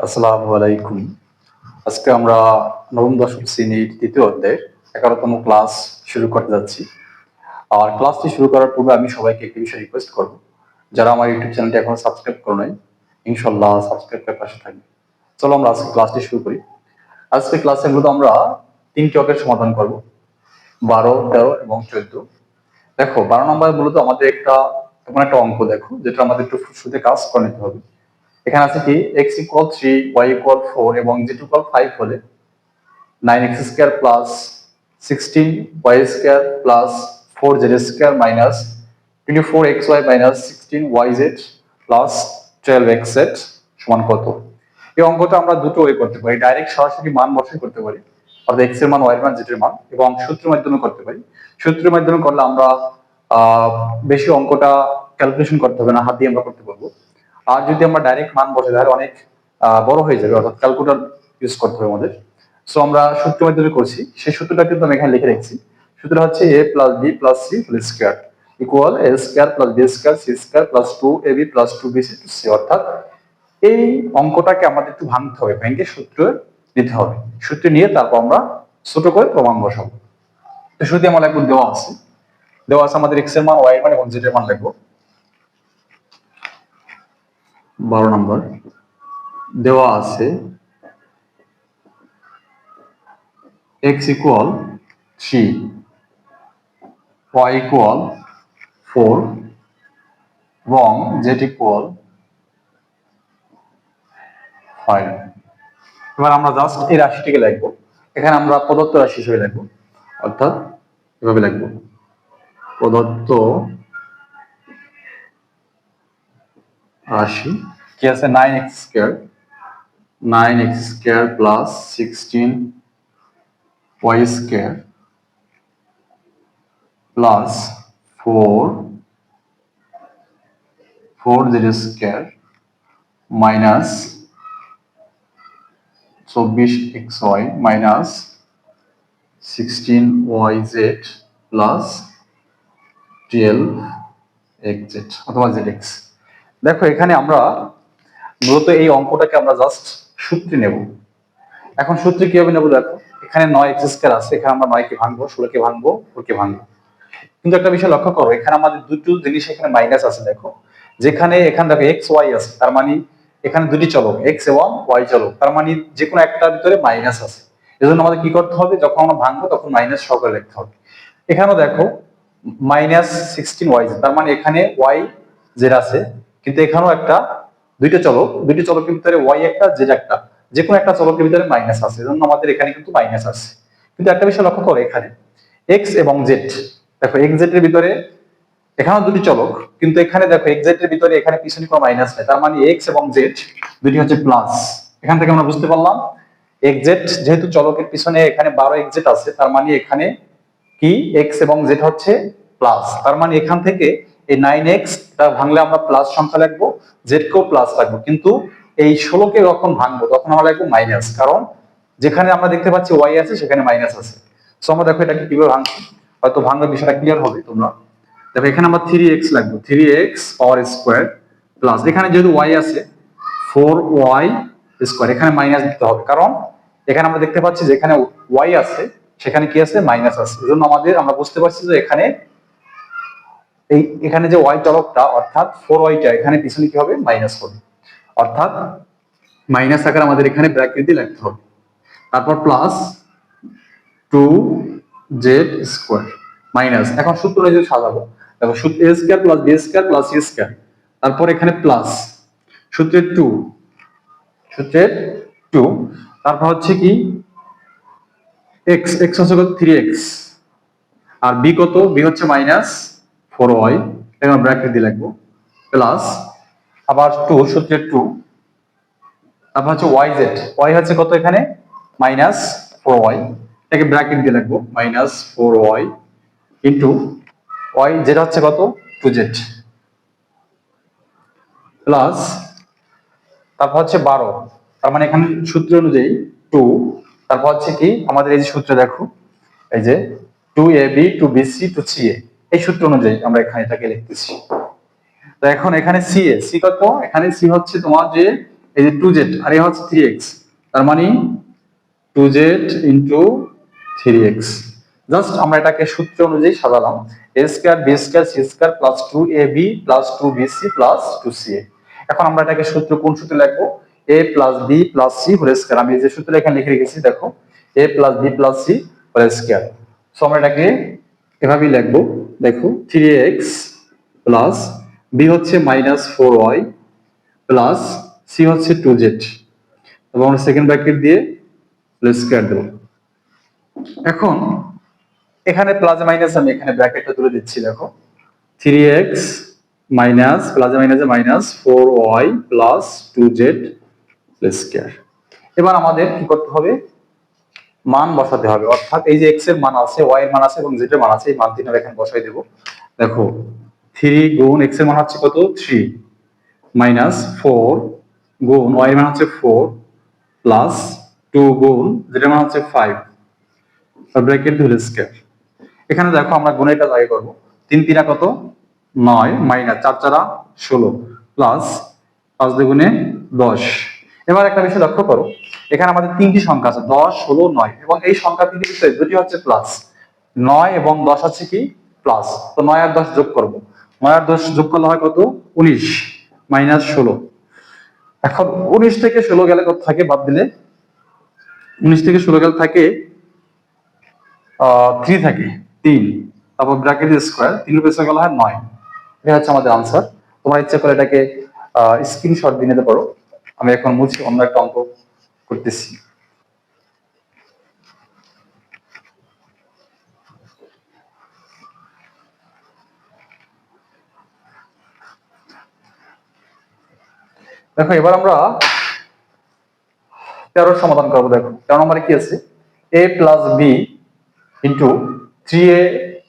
আসসালামু আলাইকুম। আজকে আমরা নবম দশম শ্রেণির তৃতীয় অধ্যায়ের এগারোতম ক্লাস শুরু করতে যাচ্ছি। আর ক্লাসটি শুরু করার পূর্বে আমি সবাইকে একটি বিষয় রিকোয়েস্ট করব। যারা আমার ইউটিউব চ্যানেলটি এখনও সাবস্ক্রাইব করো নাই ইনশাল্লাহ সাবস্ক্রাইব করে পাশে থাকবে। চলো আমরা আজকে ক্লাসটি শুরু করি। আজকে ক্লাসে মূলত আমরা তিনটি অঙ্কের সমাধান করব। বারো, তেরো এবং চোদ্দ। দেখো, বারো নম্বরে মূলত আমাদের একটা, এমন একটা অঙ্ক দেখো, যেটা আমাদের একটু শুরুতে কাজ করে নিতে হবে। এখানে আছে কি? X equal three y equal four এবং জেড ইকুয়াল ফাইভ হলে nine x square plus sixteen y square plus four z square minus twenty four x y minus sixteen y z plus twelve x z সমান কত? এই অঙ্কটা আমরা দুটো way করতে পারি। ডাইরেক্ট সরাসরি মান বসে করতে পারি। অর্থাৎ এক্সের মান ওয়াই এর মান জেড এর মান এবং সূত্রের মাধ্যমে করতে পারি। সূত্রের মাধ্যমে করলে আমরা বেশি অঙ্কটা ক্যালকুলেশন করতে হবে না, হাত দিয়ে আমরা করতে পারব। আর যদি আমরা ডাইরেক্ট মান বসে তাহলে অনেক বড় হয়ে যাবে, অর্থাৎ ক্যালকুলেটর ইউজ করতে হবে আমাদের। সো আমরা সূত্রের মাধ্যমে করছি। সেই সূত্রটা কিন্তু আমি এখানে লিখে রেখেছি। সূত্রটা হচ্ছে a plus b plus c whole square equal a square plus b square c square plus two a b plus two b c two c অর্থাৎ এই অঙ্কটাকে আমাদের একটু ভাঙতে হবে ভেঙে সূত্র দিতে হবে। সূত্র নিয়ে তারপর আমরা ছোট করে প্রমাণ বসাবো। তো শুরুতে আমার লাগবে দেওয়া আছে। দেওয়া আছে আমাদের এক্সের মান ওয়াই এর মান এবং জেড এর মান লাগবো বারো নম্বর। দেওয়া আছে x equal three y equal four এবং জেড ইকুয়াল ফাইভ এবার আমরা জাস্ট এই রাশিটিকে লিখব। এখানে আমরা প্রদত্ত রাশি হিসেবে লিখব। অর্থাৎ এভাবে লিখব। প্রদত্ত রাশি কি আছে? Nine x square nine x square plus sixteen y square plus four four z square minus চব্বিশ x y minus sixteen y z plus twelve x z অথবা জেড এক্স দেখো, এখানে আমরা মূলত এই অঙ্কটাকে আমরা জাস্ট সূত্রে নেব। এখন সূত্রে কীভাবে নেব দেখো? এখানে নয় এক্স স্কোয়ার আছে, এখানে আমরা নয় কে ভাঙবো, ষোলোকে ভাঙবো, ফোরকে ভাঙবো। কিন্তু একটা বিষয় লক্ষ্য করো, এখানে আমাদের দুটো জিনিস এখানে মাইনাস আছে, দেখো। যেখানে এখানে দেখো এক্স ওয়াই আছে, তার মানে এখানে দুটি চলক এক্স এবং ওয়াই চলক, তার মানে যে কোনো একটার ভিতরে মাইনাস আছে। এজন্য আমাদের কি করতে হবে? যখন আমরা ভাঙবো তখন মাইনাস সহকারে লিখতে হবে। এখানেও দেখো মাইনাস সিক্সটিন ওয়াই তার মানে এখানে ওয়াই জেড আছে, কিন্তু এখানেও একটা দুইটা চলক, দুইটি চলকের ভিতরে ওয়াই একটা জেড একটা। যে কোনো একটা চলকের ভিতরে মাইনাস আছে। এজন্য আমাদের এখানে কিন্তু মাইনাস আছে। কিন্তু একটা বিষয় লক্ষ্য করো এখানে। এক্স এবং জেড দেখো এক্স জেড এর ভিতরে এখানেও দুটি চলক, কিন্তু এখানে দেখো এক্স জেড এর ভিতরে এখানে পিছনে কোনো মাইনাস নেই। তার মানে এক্স এবং জেড দুটি হচ্ছে প্লাস এখান থেকে আমরা বুঝতে পারলাম এক্স জেড যেহেতু চলকের পিছনে এখানে বারো জেড আছে, তার মানে এখানে কি? এক্স এবং জেড হচ্ছে প্লাস তার মানে এখান থেকে এই নাইন এক্স ভাঙলে আমরা প্লাস সংখ্যা লিখব জেড কেও প্লাস রাখব। কিন্তু এই ষোলোকে যখন ভাঙবো, তখন আমরা লিখব মাইনাস কারণ যেখানে আমরা দেখতে পাচ্ছি ওয়াই আছে, সেখানে মাইনাস আছে। সো আমরা দেখো এটাকে কীভাবে ভাঙছি। হয়তো ভাঙলে বিষয়টা ক্লিয়ার হবে তোমরা। দেখো এখানে আমরা থ্রি এক্স লাগবো three x power square plus এখানে যেহেতু ওয়াই আছে ফোর ওয়াই স্কোয়ার এখানে মাইনাস দিতে হবে। কারণ এখানে আমরা দেখতে পাচ্ছি যেখানে ওয়াই আছে, সেখানে কি আছে? মাইনাস আছে। এই আমাদের, আমরা বুঝতে পারছি যে এখানে এই এখানে যে ওয়াই চলকটা অর্থাৎ ফোর ওয়াইটা এখানে পিছনে কি হবে? মাইনাস হবে। অর্থাৎ মাইনাস আকার আমাদের এখানে দিয়ে লিখতে হবে। তারপর plus two z square minus এখন সূত্র অনুযায়ী সাজাবো, দেখো সূত্র a square plus b square plus c square তারপর এখানে প্লাস সূত্রের টু সূত্রের টু তারপর হচ্ছে কি? এক্স এক্স হচ্ছে কত থ্রি এক্স আর বি কত? বি হচ্ছে মাইনাস ফোর ওয়াই এখানে ব্র্যাকেট দিয়ে লিখব প্লাস আবার টু সূত্রের টু তারপর হচ্ছে ওয়াই জেড ওয়াই হচ্ছে কত এখানে? মাইনাস ফোর ওয়াই এটাকে ব্র্যাকেট দিয়ে লিখব minus four y into y যেটা হচ্ছে কত? টু জেড প্লাস তারপর হচ্ছে বারো, তার মানে এখানে সূত্র অনুযায়ী টু তারপর হচ্ছে কি? আমাদের এই যে সূত্র দেখো, এই যে two a b two b c two c a এই সূত্র অনুযায়ী আমরা এখানে এটাকে লিখতেছি। তো এখন এখানে সি এ সি কত? এখানে সি হচ্ছে তোমার যে এই যে টু জেড আর এ হচ্ছে থ্রি এক্স তার মানে two z into three x just আমরা এটাকে সূত্র অনুযায়ী সাজালাম। A square b square c square plus two a b plus two b c plus two c a এখন আমরা এটাকে সূত্র কোন সূত্রে লিখব? A plus b plus c whole square আমি যে সূত্র এখানে লিখে রেখেছি, দেখো a plus b plus c whole square so আমরা এটাকে এভাবেই লিখব। দেখো থ্রি এক্স প্লাস বি হচ্ছে minus four y plus c হচ্ছে টু জেড এবং আমরা সেকেন্ড ব্র্যাকেট দিয়ে স্কোয়ার দেবো। এখন, এখানে প্লাস মাইনাস আমি এখানে ব্র্যাকেটটা তুলে দিচ্ছি, দেখো। থ্রি এক্স মাইনাস প্লাস মাইনাসে minus four y plus two z square এবার আমাদের কি করতে হবে? মান বসাতে হবে। অর্থাৎ এই যে এক্সের মান আছে ওয়াই এর মান আছে এবং জেড এর মান আছে, এই মান তিনটা এখানে বসাই দেবো। দেখো থ্রি গুণ এক্সের মান হচ্ছে কত? থ্রি মাইনাস ফোর গুণ ওয়াই এর মান হচ্ছে ফোর প্লাস টু গুণ এর মান হচ্ছে ফাইভ ব্র্যাকেট ধরে স্কয়ার এখানে দেখো আমরা গুণের কাজ আগে করব। তিন তিনা কত? নয় মাইনাস চার চারা ষোলো প্লাস পাঁচ দুগুণে দশ। এবার একটা বিষয় লক্ষ্য করো। এখানে আমাদের তিনটি সংখ্যা আছে, দশ, ষোলো, নয়। এবং এই সংখ্যা তিনটি বিষয়, দুটি হচ্ছে প্লাস নয় এবং দশ আছে কি? প্লাস তো নয় আর দশ যোগ করব। নয় আর দশ যোগ করলে হয় কত? উনিশ মাইনাস ষোলো। এখন উনিশ থেকে ষোলো গেলে কত থাকে? বাদ দিলে। উনিশ থেকে ষোলো গেলে থাকে, আহ থ্রি থাকে, তিন। তারপর ব্র্যাকেট স্কোয়ার তিন পেছনে গেলে হয় নয়। এটা হচ্ছে আমাদের আনসার তোমার ইচ্ছা করে এটাকে স্ক্রিনশট দিয়ে নিতে পারো। আমি এখন মুছি, অন্য একটা অঙ্ক করতেছি। দেখো, এবার আমরা তেরোর সমাধান করব, দেখো। তেরো নম্বরে কি আছে? A plus b into three a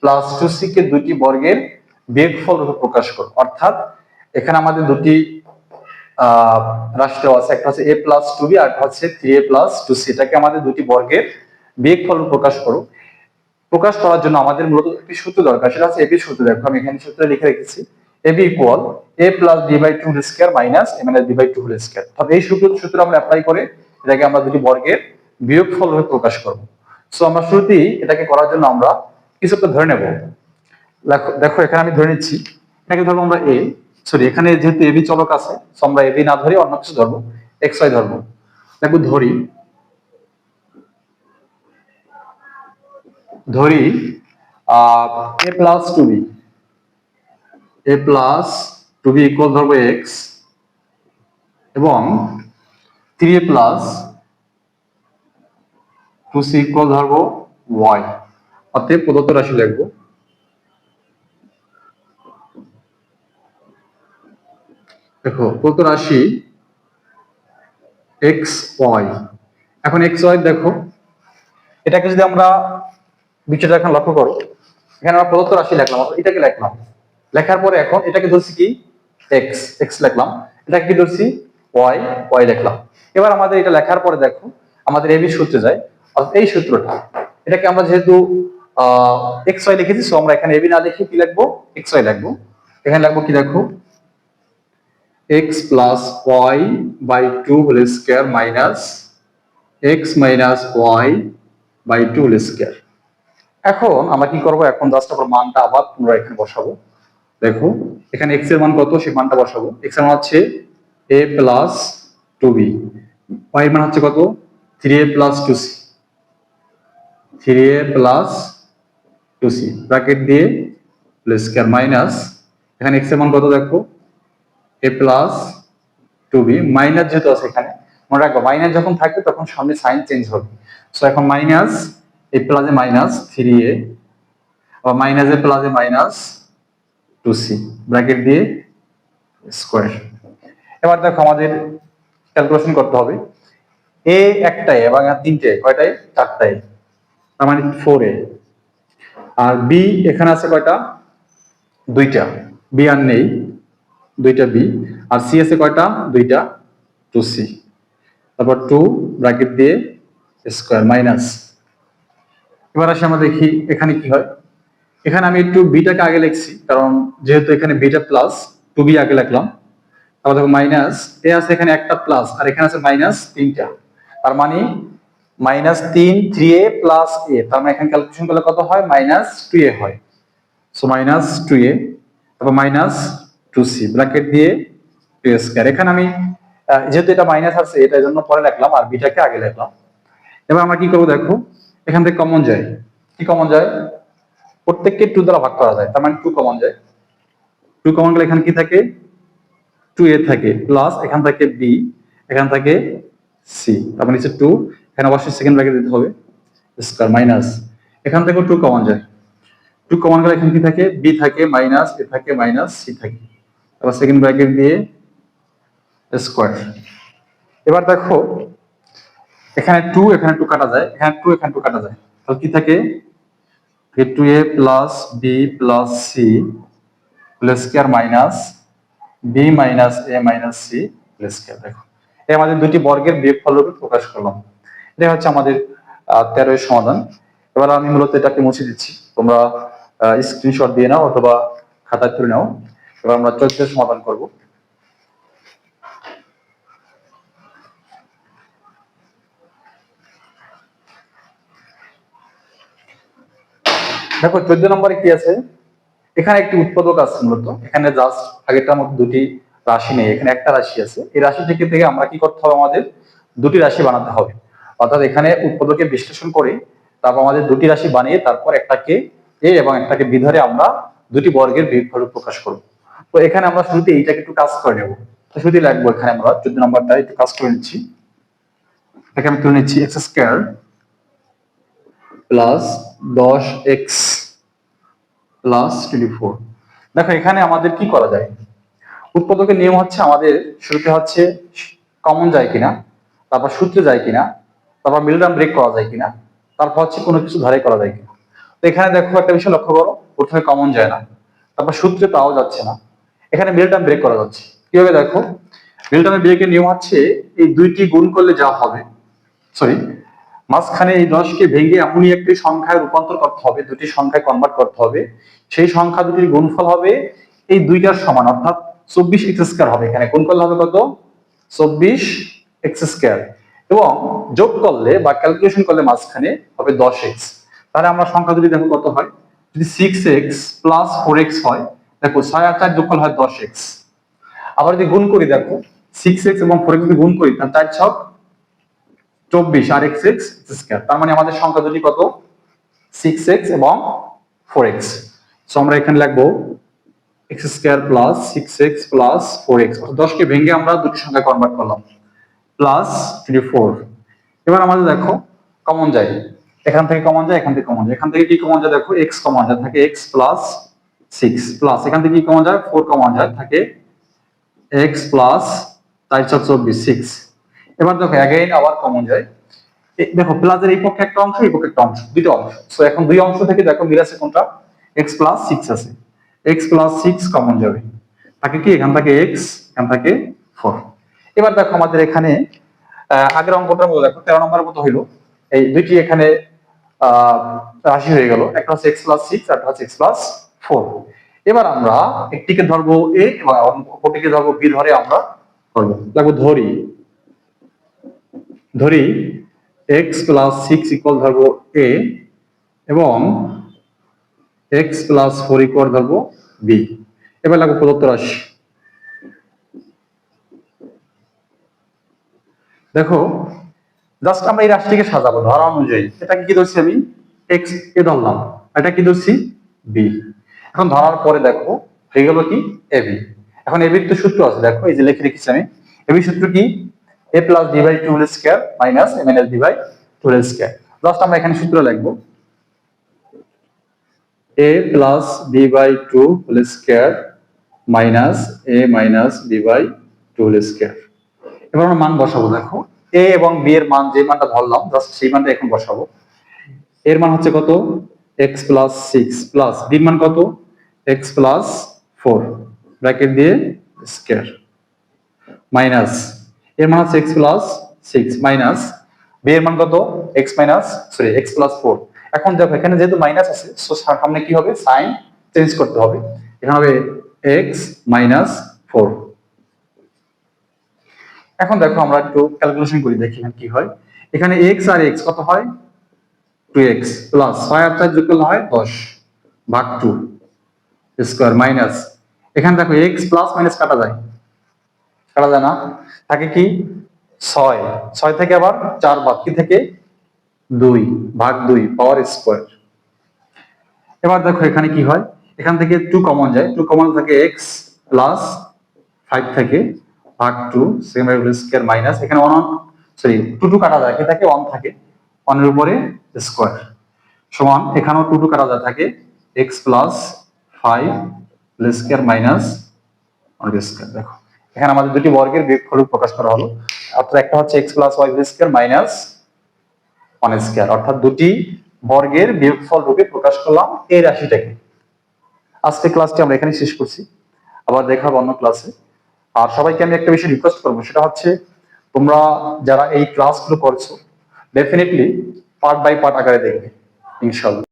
plus two c কে দুটি বর্গের বিয়োগফল রূপে প্রকাশ করো অর্থাৎ এখানে আমাদের দুটি দেওয়া আছে। একটা হচ্ছে এ প্লাস টু বি আর হচ্ছে three a plus two c এটাকে আমাদের দুটি বর্গের বিয়োগফল প্রকাশ করো প্রকাশ করার জন্য আমাদের মূলত একটি সূত্র দরকার, সেটা হচ্ছে এবি সূত্র। দেখো, আমি এখানে সূত্র লিখে রেখেছি। A b equal a plus b by two whole square minus a minus b by two whole square অর্থাৎ এই সূত্র সূত্র আমরা অ্যাপ্লাই করে এটাকে আমরা দুটি বর্গের বিয়োগফল রূপে প্রকাশ করব। সো আমরা শুরুতেই এটাকে করার জন্য আমরা কিছু একটা ধরে নেব। দেখো দেখো, এখানে আমি ধরে নিচ্ছি। এটাকে ধরবো আমরা এ সরি এখানে যেহেতু এবি চলক আছে আমরা এবি না ধরি অন্য কিছু ধরবো। এক্স ওয়াই ধরবো। দেখো ধরি। ধরি a plus two b a plus two b equal ধরবো এক্স এবং three a plus two c equal ধরবো ওয়াই অতএব প্রদত্ত রাশি লিখব। দেখো প্রদত্ত রাশি? এক্স ওয়াই এখন এক্স ওয়াই দেখো। এটাকে যদি আমরা বিষয়টা এখন লক্ষ্য করো, এখানে আমরা প্রদত্ত রাশি লিখলাম এটাকে লিখলাম। লেখার পরে এখন এটাকে ধরছি কি? এক্স এক্স লিখলাম। এটাকে কি ধরছি? ওয়াই ওয়াই লিখলাম। এবার আমাদের এটা লেখার পরে দেখো, আমাদের এবি সূত্রে যায়। অর্থাৎ এই সূত্রটা, এটাকে আমরা যেহেতু এক্স ওয়াই লিখেছি সো আমরা এখানে এবি না লিখে কি লিখব? এক্স ওয়াই লিখব। এখানে লিখব কি দেখো? X plus y by two whole square minus x minus y by two whole square এখন আমরা কি করব? এখন জাস্ট আবার মানটা আবার পুনরায় এখানে বসাবো। দেখো, এখানে এক্সের মান কত? সেই মানটা বসাবো। এক্সের মান হচ্ছে a plus two b y এর মান হচ্ছে কত? Three a plus two c three a plus two c bracket দিয়ে প্লাস স্কয়ার মাইনাস এখানে এক্সের মান কত দেখো? A plus two b minus যেহেতু আছে এখানে, মনে রাখব মাইনাস যখন থাকবে তখন সামনে সাইন চেঞ্জ হবে। সো এখন মাইনাস এ প্লাসে মাইনাস থ্রি এ আবার মাইনাস এ প্লাসে মাইনাস টু সি ব্র্যাকেট দিয়ে স্কোয়ার এবার দেখো আমাদের ক্যালকুলেশন করতে হবে। এ একটাই এবং তিনটে কয়টাই চারটাই তার মানে ফোর এ আর বি এখানে আছে কয়টা? দুইটা। বি আর নেই। দুইটা বি আর সি আছে কয়টা? দুইটা টু সি তারপর টু ব্র্যাকেট দিয়ে স্কোয়ার মাইনাস এবার আসে আমরা দেখি এখানে কি হয়। এখানে আমি একটু বিটাকে আগে লিখছি, কারণ যেহেতু এখানে বিটা প্লাস টু বি আগে লিখলাম। তারপর দেখো মাইনাস এ আছে এখানে একটা প্লাস আর এখানে আছে মাইনাস তিনটা। তার মানে মাইনাস তিন থ্রি এ প্লাস এ তার মানে এখানে ক্যালকুলেশন করলে কত হয়? মাইনাস টু এ হয়। সো মাইনাস টু এ তারপর মাইনাস টু সি ব্র্যাকেট দিয়ে টু স্কোয়ার এখানে আমি যেহেতু এটা মাইনাস আছে এটার জন্য পরে লিখলাম আর বিটাকে আগে লিখলাম। এবার আমরা কি করব দেখো, এখান থেকে কমন যায়। কি কমন যায়? প্রত্যেককে টু দ্বারা ভাগ করা যায়, তার মানে টু কমন যায়। টু কমন গেলে এখানে কি থাকে? টু এ থাকে। প্লাস এখান থেকে বি এখান থেকে সি তারপর নিচে টু এখানে অবশ্যই সেকেন্ড ব্র্যাকেট দিতে হবে। স্কোয়ার মাইনাস এখান থেকেও টু কমন যায়। টু কমন গেলে এখানে কি থাকে? বি থাকে মাইনাস এ থাকে মাইনাস সি থাকে। তারপর সেকেন্ড ব্র্যাকেট দিয়ে স্কোয়ার এবার দেখো, এখানে টু এখানে টু কাটা যায়, এখানে টু এখানে টু কাটা যায়। তাহলে কি থাকে? Two a plus b plus c plus square minus b minus a minus c plus square দেখো এই আমাদের দুটি বর্গের বিয়োগফলরূপে প্রকাশ করলাম। এটা হচ্ছে আমাদের তেরো এর সমাধান। এবার আমি মূলত এটাকে মুছে দিচ্ছি। তোমরা স্ক্রিনশট দিয়ে নাও অথবা খাতায় তুলে নাও। এবার আমরা চোদ্দের সমাধান করব। দেখো, চোদ্দ নম্বরে কি আছে? এখানে একটি উৎপাদক আছে মূলত। এখানে জাস্ট আগেরটার মধ্যে দুটি রাশি নেই। এখানে একটা রাশি আছে। এই রাশি থেকে থেকে আমরা কি করতে হবে? আমাদের দুটি রাশি বানাতে হবে। অর্থাৎ এখানে উৎপাদকে বিশ্লেষণ করে তারপর আমাদের দুটি রাশি বানিয়ে তারপর একটাকে এ এবং একটাকে বি ধরে আমরা দুটি বর্গের বিয়োগফল প্রকাশ করব। তো এখানে আমরা শুরুতে এইটাকে একটু কাজ করে নেব। শুরুতে লাগবো এখানে আমরা, চোদ্দ নম্বরটা একটু কাজ করে নিচ্ছি। এটাকে আমি তুলে নিচ্ছি এক্স স্কোয়ার প্লাস দশ এক্স প্লাস টোয়েন্টি ফোর দেখো, এখানে আমাদের কি করা যায়? উৎপাদকের নিয়ম হচ্ছে, আমাদের শুরুতে হচ্ছে কমন যায় কিনা, তারপর সূত্রে যায় কিনা, তারপর মিলগ্রাম ব্রেক করা যায় কিনা, তারপর হচ্ছে কোনো কিছু ধারে করা যায় কিনা। তো এখানে দেখো একটা বিষয় লক্ষ্য করো, প্রথমে কমন যায় না, তারপর সূত্রে তাও যাচ্ছে না। এখানে মিলটার্ম ব্রেক করা যাচ্ছে। কীভাবে দেখো? মিলটার্মের ব্রেকের নিয়ম হচ্ছে এই দুইটি গুণ করলে যা হবে সরি মাঝখানে এই দশকে ভেঙে এমনই একটি সংখ্যায় রূপান্তর করতে হবে, দুটি সংখ্যায় কনভার্ট করতে হবে। সেই সংখ্যা দুটির গুণফল হবে এই দুইটার সমান, অর্থাৎ চব্বিশ এক্স স্কোয়ার হবে। এখানে গুণ করলে হবে কত? চব্বিশ এক্স স্কোয়ার এবং যোগ করলে বা ক্যালকুলেশন করলে মাঝখানে হবে দশ এক্স তাহলে আমরা সংখ্যা দুটি দেখো কত হয়? যদি six x plus four x হয় দেখো ছয় আর চার যোগ করলে হয় দশ এক্স আবার যদি গুণ করি, দেখো সিক্স এক্স এবং ফোর এক্স যদি গুণ করি, তাহলে চার ছক চব্বিশ আর এক্স এক্স স্কোয়ার তার মানে আমাদের সংখ্যা দুটি কত? সিক্স এক্স এবং ফোর এক্স সো আমরা এখানে লিখব x square plus six x plus four x দশকে ভেঙে আমরা দুটি সংখ্যা কনভার্ট করলাম। প্লাস টোয়েন্টি ফোর এবার আমাদের দেখো কমন যায়। এখান থেকে কমন যায়, এখান থেকে কমন যায়। এখান থেকে কি কমন যায়? দেখো এক্স কমন যায়। থাকে এক্স প্লাস সিক্স প্লাস এখান থেকে কি কমন যায়? ফোর কমন যায়, থাকে এক্স প্লাস চার চার চব্বিশ সিক্স এবার দেখো অ্যাগেইন আবার কমন যায়। দেখো প্লাসের এই পক্ষে একটা অংশ, এই পক্ষে একটা অংশ দুটো অংশ। সো এখন দুই অংশ থেকে দেখো, মিল আছে কোনটা? এক্স প্লাস সিক্স আছে। এক্স প্লাস সিক্স কমন যাবে। তাকে কি? এখান থেকে এক্স এখান থেকে ফোর এবার দেখো, আমাদের এখানে আগের অঙ্কটার মতো দেখো, তেরো নম্বরের মতো হইল। এই দুইটি এখানে রাশি হয়ে গেল। একটা হচ্ছে এক্স প্লাস সিক্স একটা হচ্ছে এক্স প্লাস ফোর এবার আমরা একটিকে ধরবো এ অপরটিকে ধরবো বি ধরে আমরা দেখো ধরি। ধরি এক্স প্লাস সিক্স ইকুয়াল ধরবো এ এবং এক্স প্লাস ফোর ইকুয়াল ধরবো বি এবার লাগবো প্রদত্ত রাশি। দেখো জাস্ট আমরা এই রাশিটিকে সাজাবো ধরা অনুযায়ী। এটাকে কি ধরছি আমি? এক্স এ ধরলাম। এটা কি ধরছি? বি এখন ধরার পরে দেখো হয়ে গেল কি? এ বি এখন এবির তো সূত্র আছে, দেখো, এই যে লিখে রেখেছি আমি। এবি সূত্র কি? A plus d by two whole square minus m n l d by two whole square just আমরা এখানে সূত্র লিখব। A plus b by two whole square minus a minus b by two whole square এবার আমরা মান বসাবো, দেখো। এ এবং বি এর মান, যে মানটা ধরলাম জাস্ট সেই মানটা এখন বসাবো। এর মান হচ্ছে কত? এক্স প্লাস সিক্স প্লাস বির মান কত? এক্স প্লাস ফোর ব্র্যাকেট দিয়ে স্কোয়ার মাইনাস এর মান হচ্ছে x plus six minus b এর মান কত? X minus sorry x plus four এখন দেখো, এখানে যেহেতু মাইনাস আছে সো সামনে কি হবে? সাইন চেঞ্জ করতে হবে, এখানে হবে এক্স মাইনাস ফোর এখন দেখো, আমরা একটু ক্যালকুলেশন করি, দেখি এখানে কি হয়। এখানে এক্স আর এক্স কত হয়? টু এক্স প্লাস ছয় আর চার যোগ হয় দশ ভাগ টু স্কোয়ার মাইনাস এখানে দেখো এক্স প্লাস মাইনাস কাটা যায়। কাটা যায় না। থাকে কি? ছয়। ছয় থেকে আবার চার বাদ কি থেকে? দুই ভাগ দুই পাওয়ার স্কোয়ার এবার দেখো এখানে কি হয়? এখান থেকে টু কমন যায়। টু কমন থাকে এক্স প্লাস ফাইভ থেকে ভাগ টু সেকেন্ড স্কোয়ার মাইনাস এখানে ওয়ান সরি টু টু কাটা যায়। থাকে? ওয়ান থাকে। ওয়ানের উপরে স্কোয়ার সমান, এখানেও টু টু কাটা যায়, থাকে x plus five square minus square দেখো, এখানে আমাদের দুটি বর্গের বিয়োগফল প্রকাশ করা হলো। অর্থাৎ একটা হচ্ছে x plus y square minus one square অর্থাৎ দুটি বর্গের বিয়োগফল রূপে প্রকাশ করলাম এই রাশিটাকে। আজকে ক্লাসটি আমরা এখানে শেষ করছি। আবার দেখাবো অন্য ক্লাসে আর সবাইকে আমি একটা বিষয় রিকোয়েস্ট করব, সেটা হচ্ছে তোমরা যারা এই ক্লাসগুলো করছ ডেফিনেটলি পার্ট বাই পার্ট আকারে দেখবে ইনশাল্লাহ।